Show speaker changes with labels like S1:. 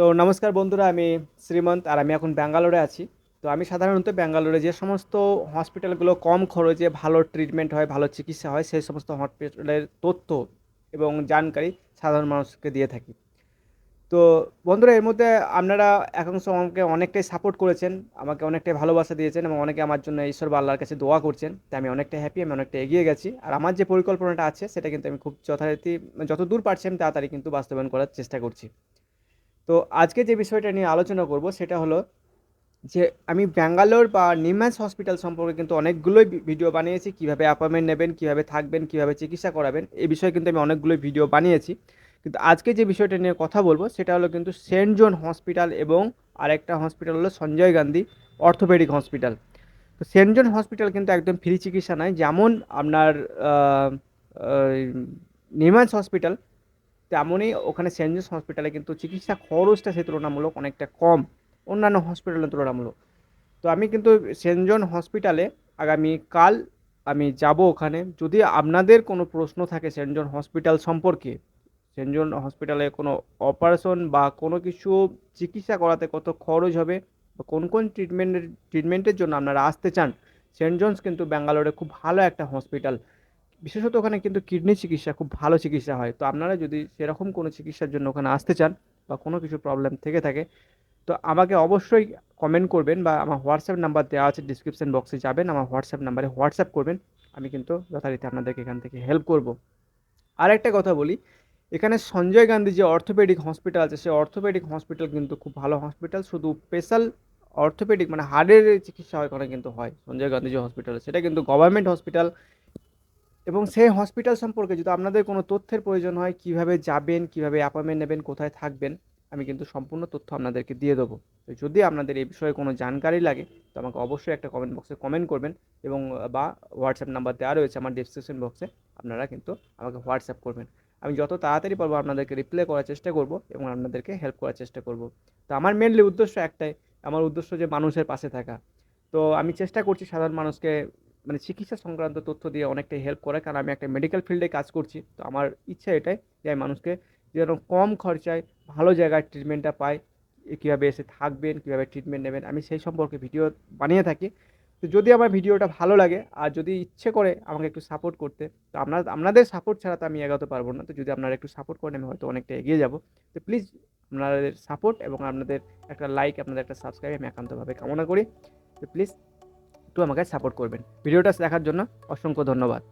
S1: তো নমস্কার বন্ধুরা, আমি শ্রীমন্ত আর আমি এখন ব্যাঙ্গালোরে আছি। তো আমি সাধারণত ব্যাঙ্গালোরে যে সমস্ত হসপিটালগুলো কম খরচে ভালো ট্রিটমেন্ট হয়, ভালো চিকিৎসা হয়, সেই সমস্ত হসপিটালের তথ্য এবং জানকারি সাধারণ মানুষকে দিয়ে থাকি। তো বন্ধুরা, এর মধ্যে আপনারা একাংশ আমাকে অনেকটাই সাপোর্ট করেছেন, আমাকে অনেকটাই ভালোবাসা দিয়েছেন এবং অনেকে আমার জন্য ঈশ্বর বা আল্লাহর কাছে দোয়া করছেন। তাই আমি অনেকটা হ্যাপি আমি অনেকটা এগিয়ে গেছি। আর আমার যে পরিকল্পনাটা আছে, সেটা কিন্তু আমি খুব যথারীতি যত দূর পারছি আমি তাড়াতাড়ি কিন্তু বাস্তবায়ন করার চেষ্টা করছি। তো আজকে যে বিষয়টা নিয়ে আলোচনা করব সেটা হলো যে আমি ব্যাঙ্গালোর বা নিমাস হসপিটাল সম্পর্কে কিন্তু অনেকগুলোই ভিডিও বানিয়েছি। কীভাবে অ্যাপয়েন্টমেন্ট নেবেন, কীভাবে থাকবেন, কীভাবে চিকিৎসা করাবেন এই বিষয়ে কিন্তু আমি অনেকগুলোই ভিডিও বানিয়েছি। কিন্তু আজকে যে বিষয়টা নিয়ে কথা বলব সেটা হলো কিন্তু সেন্ট জন হসপিটাল এবং আরেকটা হসপিটাল হলো সঞ্জয় গান্ধী অর্থোপেডিক হসপিটাল। তো সেন্ট জন হসপিটাল কিন্তু একদম ফ্রি চিকিৎসা নয়, যেমন আপনার নিমাস হসপিটাল তেমনই ওখানে সেন্ট জোন্স হসপিটালে কিন্তু চিকিৎসা খরচটা সে তুলনামূলক অনেকটা কম, অন্যান্য হসপিটালের তুলনামূলক। তো আমি কিন্তু সেন্ট জন হসপিটালে আগামী কাল আমি যাব ওখানে। যদি আপনাদের কোনো প্রশ্ন থাকে সেন্ট জন হসপিটাল সম্পর্কে সেন্ট জন হসপিটালে কোনো অপারেশন বা কোনো কিছু চিকিৎসা করাতে কত খরচ হবে বা কোন কোন ট্রিটমেন্টের ট্রিটমেন্টের জন্য আপনারা আসতে চান সেন্ট জনস কিন্তু ব্যাঙ্গালোরে খুব ভালো একটা হসপিটাল বিশেষত ওখানে কিন্তু কিডনি চিকিৎসা, খুব ভালো চিকিৎসা হয়। তো আপনারা যদি সেরকম কোনো চিকিৎসার জন্য ওখানে আসতে চান বা কোনো কিছু প্রবলেম থেকে থাকে, তো আমাকে অবশ্যই কমেন্ট করবেন বা আমার হোয়াটসঅ্যাপ নাম্বার দেওয়া আছে ডিসক্রিপশন বক্সে যাবেন। আমার হোয়াটসঅ্যাপ নাম্বারে হোয়াটসঅ্যাপ করবেন। আমি কিন্তু যথারীতি আপনাদেরকে এখান থেকে হেল্প করব। আর একটা কথা বলি, এখানে সঞ্জয় গান্ধী যে অর্থোপেডিক হসপিটাল আছে, সেই অর্থোপেডিক হসপিটাল কিন্তু খুব ভালো হসপিটাল শুধু স্পেশাল অর্থোপেডিক মানে হাড়ের চিকিৎসা হয় ওখানে কিন্তু হয়। সঞ্জয় গান্ধী যে হসপিটাল সেটা কিন্তু গভর্নমেন্ট হসপিটাল এবং সেই হসপিটাল সম্পর্কে যদি আপনাদের কোনো তথ্যের প্রয়োজন হয়, কীভাবে যাবেন, কীভাবে অ্যাপয়েন্টমেন্ট নেবেন, কোথায় থাকবেন, আমি কিন্তু সম্পূর্ণ তথ্য আপনাদেরকে দিয়ে দেবো। তো যদি আপনাদের এই বিষয়ে কোনো জানকারি লাগে, তো আমাকে অবশ্যই একটা কমেন্ট বক্সে কমেন্ট করবেন এবং, বা হোয়াটসঅ্যাপ নাম্বার দেওয়া রয়েছে আমার ডিসক্রিপশন বক্সে আপনারা কিন্তু আমাকে হোয়াটসঅ্যাপ করবেন। আমি যত তাড়াতাড়ি পারব আপনাদেরকে রিপ্লাই করার চেষ্টা করব এবং আপনাদেরকে হেল্প করার চেষ্টা করব। তো আমার মেনলি উদ্দেশ্য একটাই, আমার উদ্দেশ্য যে মানুষের পাশে থাকা। তো আমি চেষ্টা করছি সাধারণ মানুষকে মানে চিকিৎসা সংক্রান্ত তথ্য দিয়ে অনেকটাই হেল্প করে, কারণ আমি একটা মেডিকেল ফিল্ডে কাজ করছি। তো আমার ইচ্ছা এটাই যে আমি মানুষকে যেন কম খরচায় ভালো জায়গায় ট্রিটমেন্টটা পায় কীভাবে এসে থাকবেন, কীভাবে ট্রিটমেন্ট নেবেন, আমি সেই সম্পর্কে ভিডিও বানিয়ে থাকি। তো যদি আমার ভিডিওটা ভালো লাগে, আর যদি ইচ্ছে করে আমাকে একটু সাপোর্ট করতে, তো আপনার আপনাদের সাপোর্ট ছাড়া তো আমি এগোতে পারব না। তো যদি আপনারা একটু সাপোর্ট করেন, আমি হয়তো অনেকটা এগিয়ে যাব। তো প্লিজ আপনাদের সাপোর্ট এবং আপনাদের একটা লাইক আপনাদের একটা সাবস্ক্রাইব আমি একান্তভাবে কামনা করি। তো প্লিজ একটু আমাকে সাপোর্ট করবেন। ভিডিওটা দেখার জন্য অসংখ্য ধন্যবাদ।